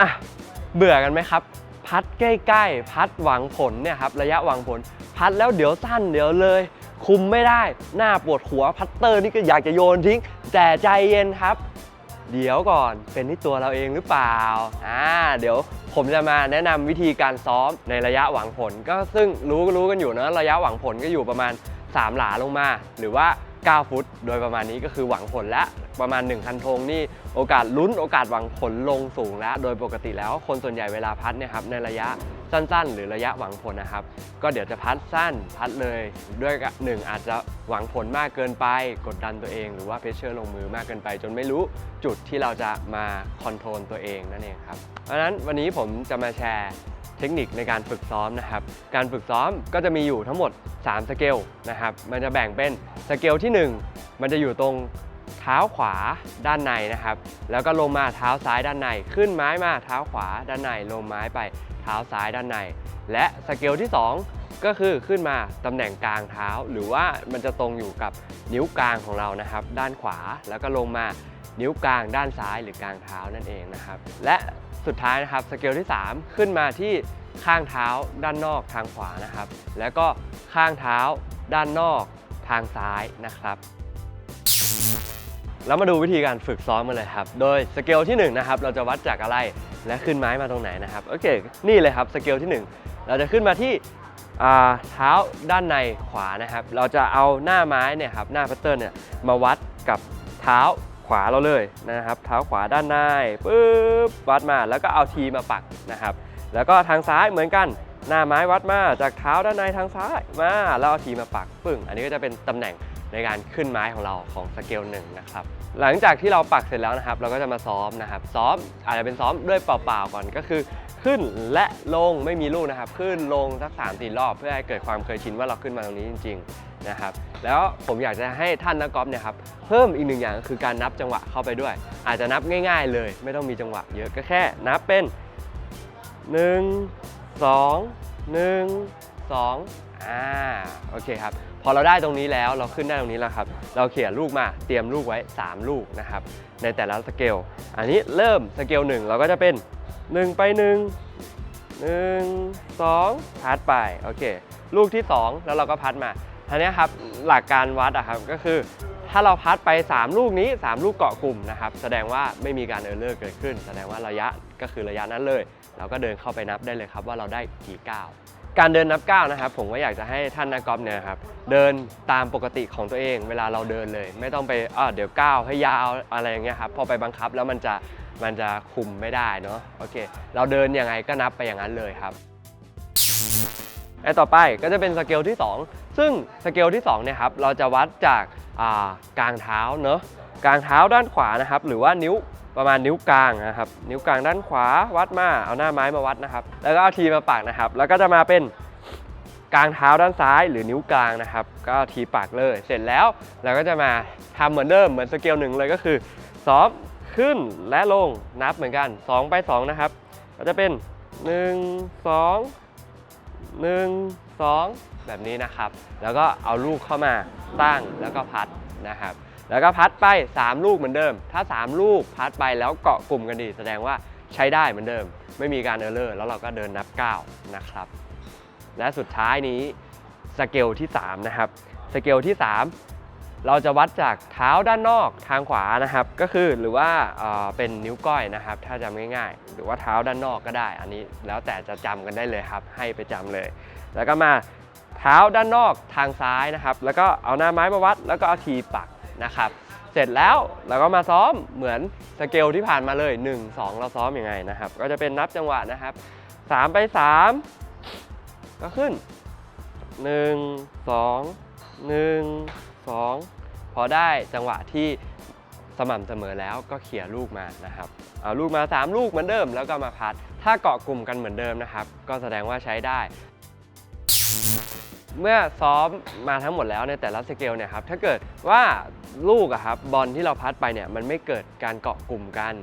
อะเบื่อกันไหมครับ พัดใกล้ๆ พัดหวังผลเนี่ยครับระยะหวังผล พัดแล้วเดี๋ยวสั้นเดี๋ยวเลย คุมไม่ได้หน้าปวดหัวพัตเตอร์นี่ก็อยากจะโยนทิ้ง แต่ใจเย็นครับ เดี๋ยวก่อนเป็นที่ตัวเราเองหรือเปล่าอ่าเดี๋ยวผมจะมาแนะนำวิธีการซ้อมในระยะหวังผล ก็ซึ่งรู้รู้กันอยู่นะระยะหวังผลก็อยู่ประมาณ 3 หลาลงมา หรือว่า 9 ฟุต โดยประมาณนี้ก็คือหวังผลและ ประมาณ1คันธงนี่โอกาสลุ้นโอกาสหวังผลลงสูงแล้ว โดยปกติแล้วคนส่วนใหญ่เวลาพัดเนี่ยครับในระยะสั้นๆ หรือระยะหวังผลนะครับ ก็เดี๋ยวจะพัดสั้นพัดเลยด้วยกับหนึ่งอาจจะหวังผลมากเกินไป กดดันตัวเอง หรือว่าเพชเชอร์ลงมือมากเกินไป จนไม่รู้จุดที่เราจะมาคอนโทรลตัวเองนั่นเองครับเพราะฉะนั้นวันนี้ผมจะมาแชร์เทคนิคในการฝึกซ้อมนะครับ การฝึกซ้อมก็จะมีอยู่ทั้งหมด 3 สเกลนะครับ มันจะแบ่งเป็นสเกลที่ 1 มันจะอยู่ตรง เท้าขวาด้านในนะครับ แล้วก็ลงมาเท้าซ้ายด้านใน ขึ้นไม้มาเท้าขวาด้านใน ลงไม้ไปเท้าซ้ายด้านใน และสเกลที่ 2 ก็คือขึ้นมาตำแหน่งกลางเท้า หรือว่ามันจะตรงอยู่กับนิ้วกลางของเรานะครับ ด้านขวาแล้วก็ลงมานิ้วกลางด้านซ้ายหรือกลางเท้านั่นเองนะครับ และสุดท้ายนะครับสเกลที่ 3 ขึ้นมาที่ข้างเท้าด้านนอกทางขวานะครับ แล้วก็ข้างเท้าด้านนอกทางซ้ายนะครับ แล้วมาดูวิธีการฝึกซ้อมกันเลยครับ โดยสเกลที่1นะครับเราจะวัดจากอะไรและขึ้นไม้มาตรงไหนนะครับโอเคนี่เลยครับสเกลที่ 1 เราจะขึ้นมาที่เท้าด้านในขวานะครับ เราจะเอาหน้าไม้เนี่ยครับหน้าพัตเตอร์เนี่ยมาวัดกับเท้าขวาเราเลยนะครับ เท้าขวาด้านในปุ๊บวัดมาแล้วก็เอาทีมาปักนะครับ แล้วก็ทางซ้ายเหมือนกันหน้าไม้วัดมาจากเท้าด้านในทางซ้ายมาแล้วเอาทีมาปักปึ้ง อันนี้ก็จะเป็นตำแหน่งในการขึ้นไม้ของเราของสเกลหนึ่งนะครับ หลังจากที่เราปักเสร็จแล้วนะครับ เราก็จะมาซ้อมนะครับ ซ้อมอาจจะเป็นซ้อมด้วยเปล่าๆก่อนก็คือ ขึ้นและลงไม่มีลูกนะครับ ขึ้นลงสัก3ามสี่รอบ เพื่อให้เกิดความเคยชินว่าเราขึ้นมาตรงนี้จริง ๆนะครับ แล้วผมอยากจะให้ท่านนักกอล์ฟเนี่ยครับเพิ่มอีกหนึ่งอย่างคือการนับจังหวะเข้าไปด้วย อาจจะนับง่าย ๆ เลย ไม่ต้องมีจังหวะเยอะก็แค่ นับเป็น 1 2 1 2อ่าโอเคครับ อเราได้ตรงนี้แล้วเราขึ้นได้ตรงนี้แล้วครับ เราเขี่ยลูกมาเตรียมลูกไว้ 3 ลูกนะครับ ในแต่ละสเกล อันนี้เริ่มสเกล1เราก็จะเป็น 1 ไป 1 1 2พัดไปโอเค ลูกที่ 2 แล้วเราก็พัดมาทีนี้ครับหลักการวัดอะครับก็คือถ้าเราพัดไป 3 ลูกนี้ 3 ลูกเกาะกลุ่มนะครับ แสดงว่าไม่มีการเออร์เลอร์เกิดขึ้น แสดงว่าระยะก็คือระยะนั้นเลย เราก็เดินเข้าไปนับได้เลยครับว่าเราได้กี่ก้าว การเดินนับก้าวนะครับ ผมก็อยากจะให้ท่านนักกอล์ฟเนี่ยครับเดินตามปกติของตัวเอง เวลาเราเดินเลย ไม่ต้องไปอ่าเดี๋ยวก้าวให้ยาวอะไรอย่างเงี้ยครับพอไปบังคับแล้วมันจะมันจะคุมไม่ได้เนาะโอเค เราเดินยังไงก็นับไปอย่างนั้นเลยครับ ไอ้ต่อไปก็จะเป็นสเกลที่ 2 ซึ่งสเกลที่2เนี่ยครับเราจะวัดจากกลางเท้าเนอะกลางเท้าด้านขวานะครับ หรือว่านิ้วประมาณนิ้วกลางนะครับ นิ้วกลางด้านขวาวัดมาเอาหน้าไม้มาวัดนะครับ แล้วก็เอาทีมาปักนะครับ แล้วก็จะมาเป็นกลางเท้าด้านซ้ายหรือนิ้วกลางนะครับ ก็เอาทีปักเลย เสร็จแล้วเราก็จะมาทำเหมือนเดิมเหมือนสเกลหนึ่งเลยก็คือซ้อมขึ้นและลงนับเหมือนกัน 2 ไป 2 นะครับ ก็จะเป็น 1 2 1 2 แบบนี้นะครับ แล้วก็เอาลูกเข้ามาตั้งแล้วก็พัดนะครับ แล้วก็พัดไป 3 ลูกเหมือนเดิม ถ้า 3 ลูกพัดไปแล้วเกาะกลุ่มกันดี แสดงว่าใช้ได้เหมือนเดิม ไม่มีการเออร์เลอร์แล้วเราก็เดินนับ 9 นะครับ และสุดท้ายนี้สเกลที่ 3 นะครับ สเกลที่ 3 เราจะวัดจากเท้าด้านนอกทางขวานะครับ ก็คือหรือว่าเป็นนิ้วก้อยนะครับ ถ้าจำง่ายๆ หรือว่าเท้าด้านนอกก็ได้ อันนี้แล้วแต่จะจำกันได้เลยครับ ให้ไปจำเลย แล้วก็มาเท้าด้านนอกทางซ้ายนะครับ แล้วก็เอาหน้าไม้มาวัด แล้วก็เอาทีปักนะครับ เสร็จแล้วเราก็มาซ้อมเหมือนสเกลที่ผ่านมาเลย 1 2 เราซ้อมอยังไงนะครับ ก็จะเป็นนับจังหวะนะครับ 3 ไป 3 ก็ขึ้น 1 2 1 2 พอได้จังหวะที่สม่ำเสมอแล้วก็เขี่ยลูกมานะครับเอาลูกมา 3 ลูกเหมือนเดิมแล้วก็มาพัด ถ้าเกาะกลุ่มกันเหมือนเดิมนะครับ ก็แสดงว่าใช้ได้ เมื่อซ้อมมาทั้งหมดแล้วในแต่ละสเกลเนี่ยครับถ้าเกิดว่าลูกอะครับบอลที่เราพัดไปเนี่ยมันไม่เกิดการเกาะกลุ่มกัน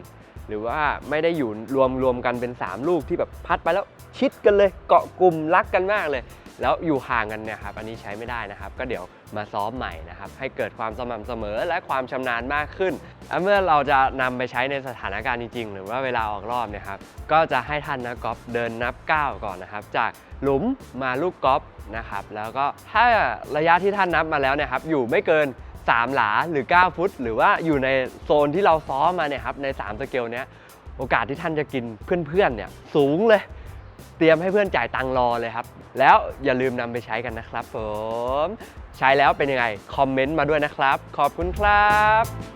หรือว่าไม่ได้อยู่รวมรวมกันเป็น 3 ลูกที่แบบพัดไปแล้วชิดกันเลยเกาะกลุ่มรักกันมากเลย แล้วอยู่ห่างกันเนี่ยครับอันนี้ใช้ไม่ได้นะครับ ก็เดี๋ยวมาซ้อมใหม่นะครับ ให้เกิดความสม่ำเสมอและความชำนาญมากขึ้นเมื่อเราจะนำไปใช้ในสถานการณ์จริงๆ หรือว่าเวลาออกรอบเนี่ยครับก็จะให้ท่านนักกอล์ฟเดินนับก้าวก่อนนะครับ จากหลุมมาลูกกอล์ฟนะครับ แล้วก็ถ้าระยะที่ท่านนับมาแล้วเนี่ยครับอยู่ไม่เกิน3 หลาหรือ 9 ฟุต หรือว่าอยู่ในโซนที่เราซ้อมมาเนี่ยครับใน 3 สเกลเนี้ยโอกาสที่ท่านจะกินเพื่อนๆเนี่ยสูงเลย เตรียมให้เพื่อนจ่ายตังรอเลยครับ แล้วอย่าลืมนำไปใช้กันนะครับผม ใช้แล้วเป็นยังไง คอมเมนต์มาด้วยนะครับ ขอบคุณครับ